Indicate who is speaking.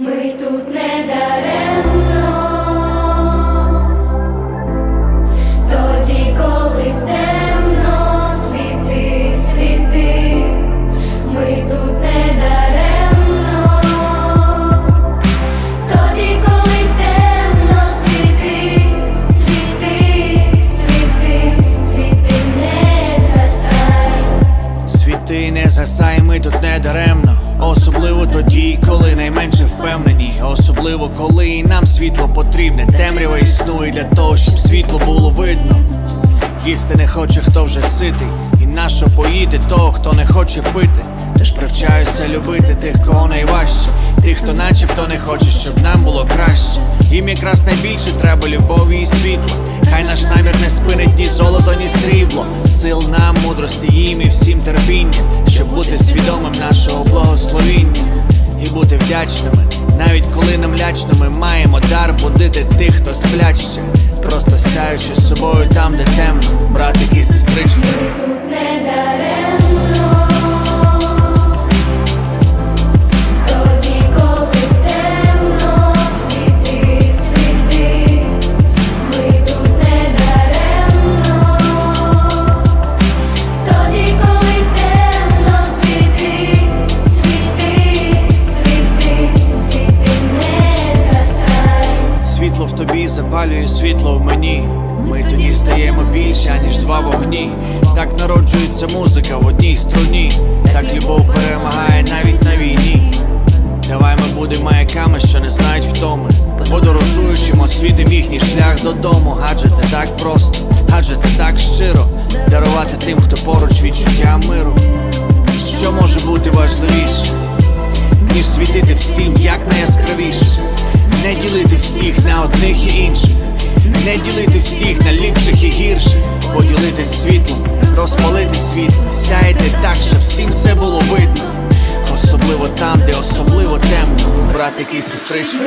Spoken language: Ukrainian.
Speaker 1: Ми тут не даремно, тоді, коли темно, світи, світи, ми тут не даремно, тоді, коли темно, світи, світи, світи, світи, не засай.
Speaker 2: Світи не згасай, ми тут не даремно. Особливо тоді, коли найменше особливо коли і нам світло потрібне. Темрява існує для того, щоб світло було видно. Їсти не хоче, хто вже ситий, і нащо поїти того, хто не хоче пити. Тож привчаюся любити тих, кого найважче, тих, хто начебто не хоче, щоб нам було краще. Їм якраз найбільше треба любові і світла. Хай наш намір не спинить ні золото, ні срібло. Сил нам, мудрості їм і всім терпіння, щоб бути свідомим нашого благословіння і бути вдячними, навіть коли нам лячно, ми маємо дар будити тих, хто сплять. Просто сяючи з собою там, де темно, братики і сестрички.
Speaker 1: Тут не даремно,
Speaker 2: запалює світло в мені. Ми тоді стаємо більше, аніж два вогні. Так народжується музика в одній струні. Так любов перемагає навіть на війні. Давай ми будемо маяками, що не знають втоми. Подорожуючим освітим їхній шлях додому. Адже це так просто, адже це так щиро. Дарувати тим, хто поруч відчуття миру. Що може бути важливіше? ніж світити всім як найяскравіше, ділити всіх на одних і інших, не ділити всіх на ліпших і гірших, поділитись світлом, розпалити світло, сяйте так, щоб всім все було видно. Особливо там, де особливо темно, братики і сестрички.